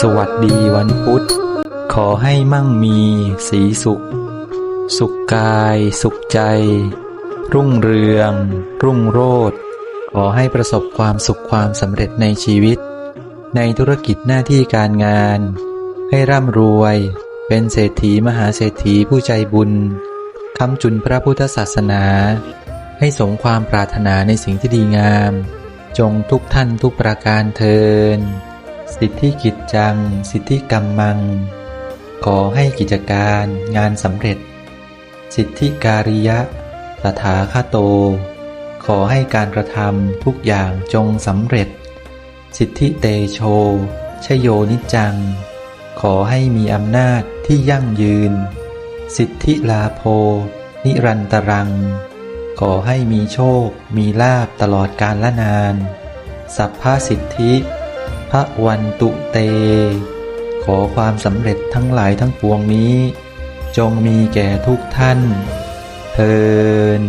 สวัสดีวันพุธ ขอให้มั่งมีสีสุข สุขกาย สุขใจ รุ่งเรือง รุ่งโรจน์ขอให้ประสบความสุขความสำเร็จในชีวิต ในธุรกิจหน้าที่การงาน ให้ร่ำรวย เป็นเศรษฐีมหาเศรษฐีผู้ใจบุญคำจุนพระพุทธศาสนา ให้สมความปรารถนาในสิ่งที่ดีงาม จงทุกท่านทุกประการเทิน สิทธิกิจจัง สิทธิกรรมมัง ขอให้กิจการงานสำเร็จ สิทธิการิยะตถาคโต ขอให้การกระทำทุกอย่างจงสำเร็จ สิทธิเตโช ชโยนิจัง ขอให้มีอำนาจที่ยั่งยืน สิทธิลาโภนิรันตรัง ขอให้มีโชค มีลาบตลอดกาลละนาน สัพพสิทธิ พระวันตุเต ขอความสำเร็จทั้งหลายทั้งปวงนี้ จงมีแก่ทุกท่านเทิน